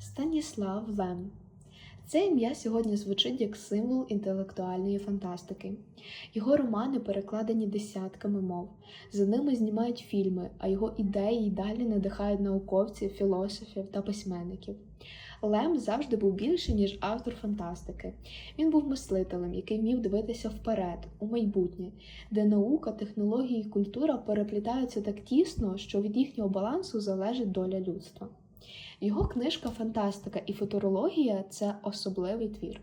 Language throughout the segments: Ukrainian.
Станіслав Лем. Це ім'я сьогодні звучить як символ інтелектуальної фантастики. Його романи перекладені десятками мов. За ними знімають фільми, а його ідеї й далі надихають науковців, філософів та письменників. Лем завжди був більше, ніж автор фантастики. Він був мислителем, який вмів дивитися вперед, у майбутнє, де наука, технології і культура переплітаються так тісно, що від їхнього балансу залежить доля людства. Його книжка Фантастика і футурологія це особливий твір.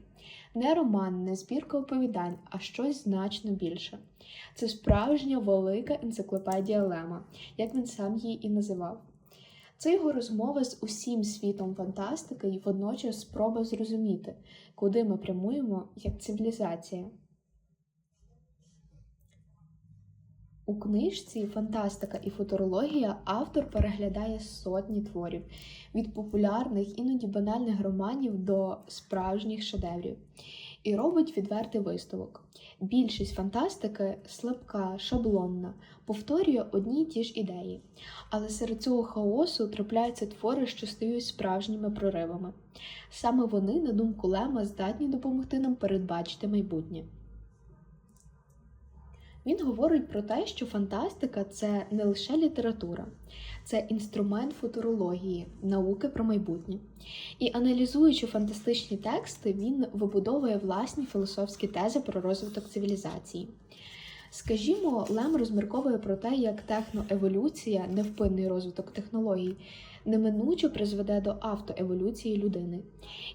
Не роман, не збірка оповідань, а щось значно більше. Це справжня велика енциклопедія Лема, як він сам її і називав. Це його розмова з усім світом фантастики і водночас спроба зрозуміти, куди ми прямуємо як цивілізація. У книжці Фантастика і футурологія автор переглядає сотні творів від популярних, іноді банальних романів до справжніх шедеврів і робить відвертий висновок. Більшість фантастики слабка, шаблонна, повторює одні й ті ж ідеї, але серед цього хаосу трапляються твори, що стають справжніми проривами. Саме вони, на думку Лема, здатні допомогти нам передбачити майбутнє. Він говорить про те, що фантастика це не лише література, це інструмент футурології, науки про майбутнє. І аналізуючи фантастичні тексти, він вибудовує власні філософські тези про розвиток цивілізації. Скажімо, Лем розмірковує про те, як техноеволюція, невпинний розвиток технологій, неминуче призведе до автоеволюції людини.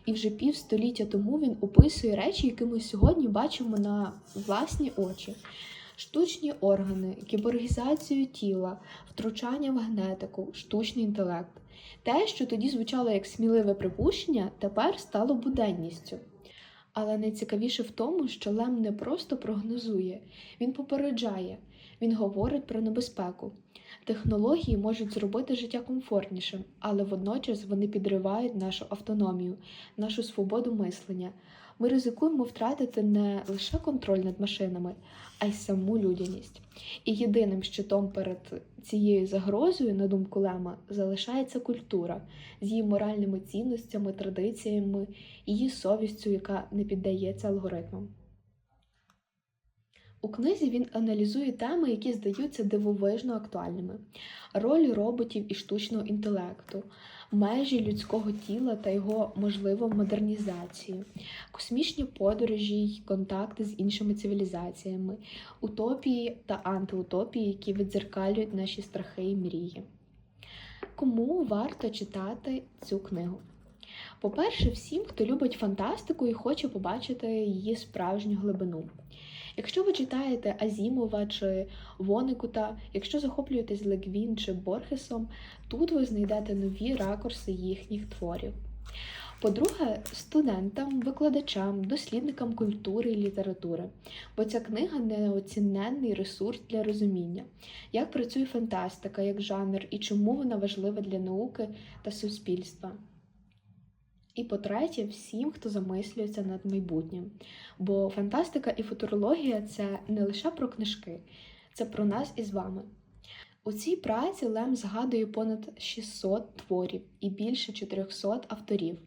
І вже півстоліття тому він описує речі, які ми сьогодні бачимо на власні очі штучні органи, кіборгізацію тіла, втручання в генетику, штучний інтелект. Те, що тоді звучало як сміливе припущення, тепер стало буденністю. Але найцікавіше в тому, що Лем не просто прогнозує, він попереджає, він говорить про небезпеку. Технології можуть зробити життя комфортнішим, але водночас вони підривають нашу автономію, нашу свободу мислення. Ми ризикуємо втратити не лише контроль над машинами, а й саму людяність. І єдиним щитом перед цією загрозою, на думку Лема, залишається культура з її моральними цінностями, традиціями, її совістю, яка не піддається алгоритмам. У книзі він аналізує теми, які здаються дивовижно актуальними: роль роботів і штучного інтелекту, межі людського тіла та його можливу модернізацію, космічні подорожі й контакти з іншими цивілізаціями, утопії та антиутопії, які відзеркалюють наші страхи і мрії. Кому варто читати цю книгу? По-перше, всім, хто любить фантастику і хоче побачити її справжню глибину. Якщо ви читаєте Азімова чи Воникута, якщо захоплюєтесь Леквін чи Борхесом, тут ви знайдете нові ракурси їхніх творів. По-друге, студентам, викладачам, дослідникам культури і літератури, бо ця книга неоціненний ресурс для розуміння, як працює фантастика як жанр і чому вона важлива для науки та суспільства. І по-третє, всім, хто замислюється над майбутнім. Бо фантастика і футурологія це не лише про книжки, це про нас із вами. У цій праці Лем згадує понад 600 творів і більше 400 авторів.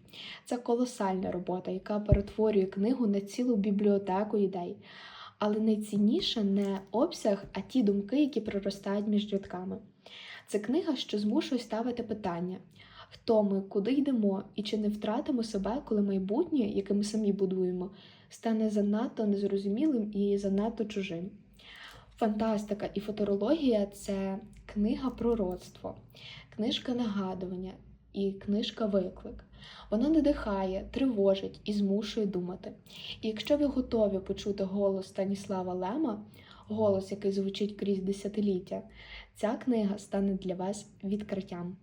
Це колосальна робота, яка перетворює книгу на цілу бібліотеку ідей. Але найцінніше не обсяг, а ті думки, які проростають між рядками. Це книга, що змушує ставити питання хто ми, куди йдемо, і чи не втратимо себе, коли майбутнє, яке ми самі будуємо, стане занадто незрозумілим і занадто чужим. Фантастика і футурологія це книга пророцтво, книжка нагадування і книжка виклик. Вона надихає, тривожить і змушує думати. І якщо ви готові почути голос Станіслава Лема, голос, який звучить крізь десятиліття, ця книга стане для вас відкриттям.